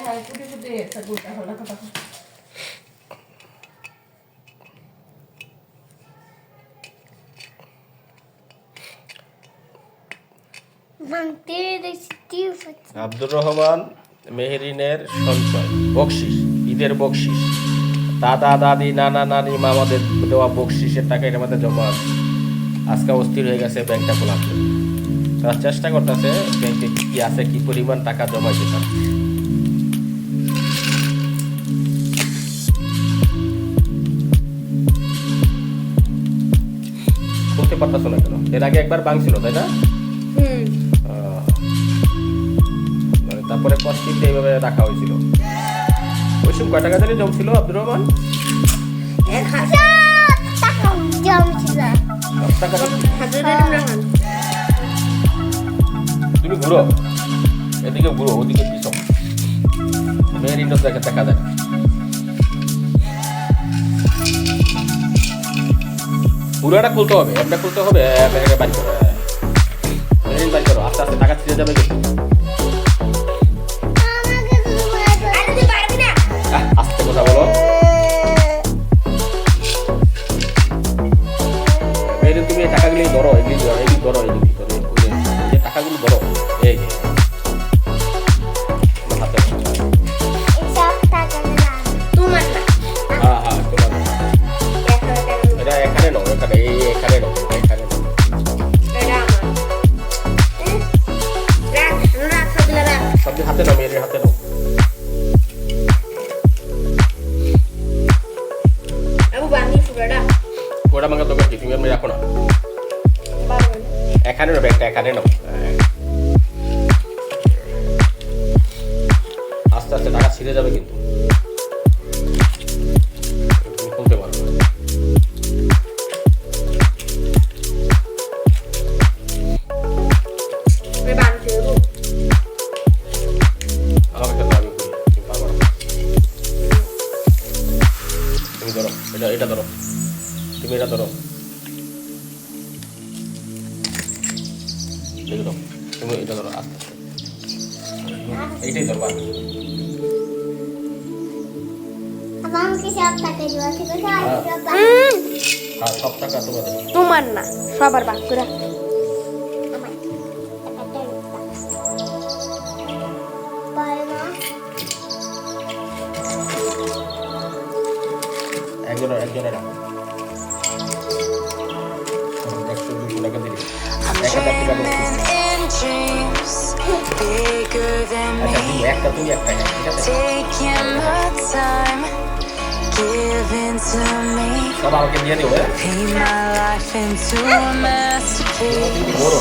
হ্যাঁ আব্দুর রহমান মেহেরিনের সঞ্চয় বকশিস ঈদের বকশিস। দাদা দাদি নানা নানি মামাদের দেওয়া বকশিসের টাকা এর মধ্যে জমা আছে। আজকে অস্থির হয়ে গেছে ব্যাংকটা খোলাতে। তারা চেষ্টা করতেছে ব্যাংকে কি কি আছে কি পরিমাণ টাকা জমাইছে তার পারতেছো না কেন এর আগে একবার ভাঙছিল তাই না? মানে তারপরে কষ্টিতে এইভাবে রাখা হয়েছিল। ওই সময় কয় টাকা জমছিল আব্দুর রহমান? তুমি ঘুরো। এদিকে ঘুরো ওদিকে পিছন মেয়ের ইন্ডোর দেখে দেখা যায় পুরোটা খুলতে হবে, একটা খুলতে হবে বাড়ি করো। মেয়ের বাড়ি করো, আস্তে আস্তে টাকা ছিঁড়ে যাবে এখানে নাও ব্যাগটা এখানে হ্যাঁ। আস্তে আস্তে টাকা ছিঁড়ে যাবে কিন্তু। খুলতে পারবে এটা ধরো। তুমি এটা ধরো। এটা ধরো আস্তে আস্তে এইটাই ধরবা আমাকে সব টাকা দিবা ঠিক আছে আর হ্যাঁ। সব আর সব টাকা তোমাদের তোমার না সবার ভাগ করে আমার টাকাটা পারে না একজনের একজনের রাখো একশো দুশো টাকা দিলে এক হাজার টাকা আচ্ছা me. তুমি একটা তুমি একটা হ্যাঁ, ঠিক আছে Taking my time, giving to me. সব আমাকে দিয়ে দিও হ্যাঁ Paint my life into a masterpiece. বড়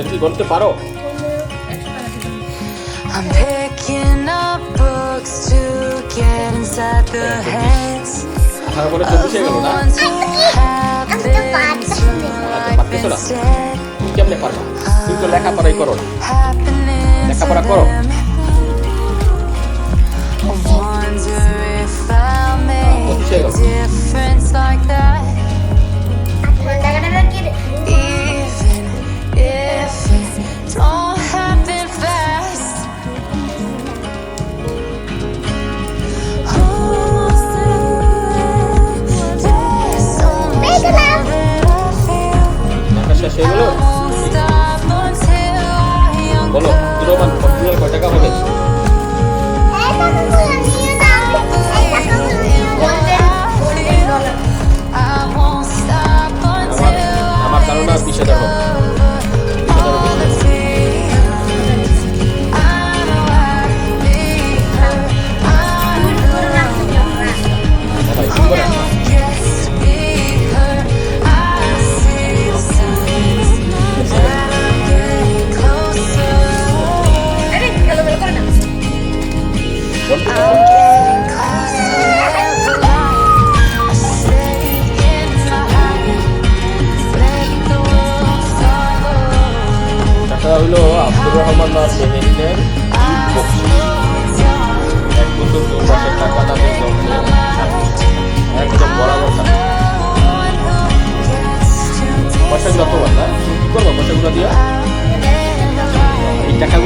মেয়ের কি বলতে পারো I'm picking up books to get inside the heads আঠারো করে চব্বিশ হয়ে গেল না পারতেছো না? তুমি কেমনে পারবা তুমি তো লেখাপড়াই করো না লেখাপড়া করো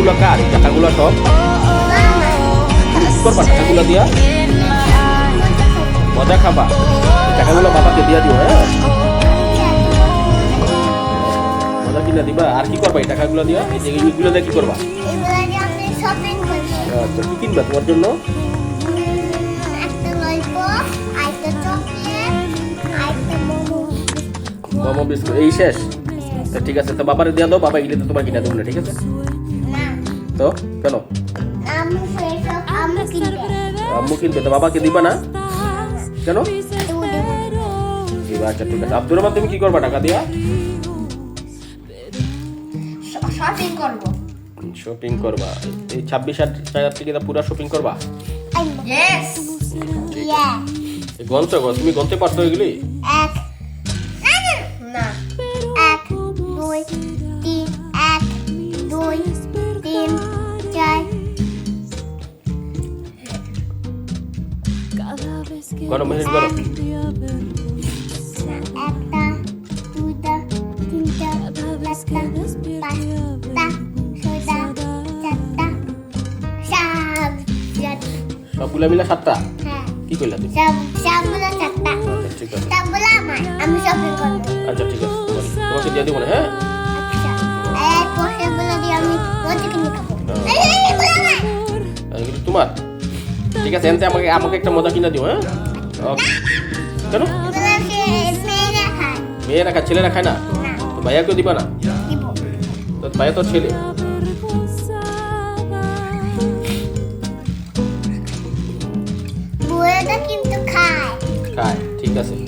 টাকাগুলো সব? কি করবা টাকাগুলো দিয়া? মজা খাবা। টাকাগুলো বাবাকে দিয়া দিও হ্যাঁ? মজা কিনা দিবা। আর কি করবা এই টাকাগুলো দিয়া? এই- এইগুলো দিয়ে কি করবা? আচ্ছা কি কিনবা তোমার জন্য? মোমো বিস্কুট। এই শেষ। তো ঠিক আছে, তো বাবারে দিয়া দাও, বাবা এগুলো তো তোমার কিনা দেবো না, ঠিক আছে? তো কেন? আম্মু কিনবে তো বাবাকে দিবা না? কেন? দিবা আচ্ছা ঠিক আছে। আব্দুর রহমান তুমি কি করবা? টাকা দিয়া শপিং করব। শপিং করবা। এই ছাব্বিশ হাজার থেকে পুরো শপিং করবা? গন্ত তুমি গন্তে পারতো এগুলি? এক ছয়টা চারটা সাত সবগুলা মিলে সাতটা হ্যাঁ কি করলা তুমি সব সবগুলো আচ্ছা ঠিক আছে সবগুলো আমার আমি শপিং করব আচ্ছা ঠিক আছে তোমাকে দিয়ে দেবো না হ্যাঁ আচ্ছা এই পয়সাগুলো দিয়ে আমি কিনে খাব হ্যাঁ। তোমার ঠিক আছে এনতে আমাকে আমাকে একটা মজা কিনা দিও হ্যাঁ। কেন মেয়েরা খায় ছেলেরা খায় না তো ভাইয়াকেও দিবা না তো ভাইয়া তো ছেলে খায় ঠিক আছে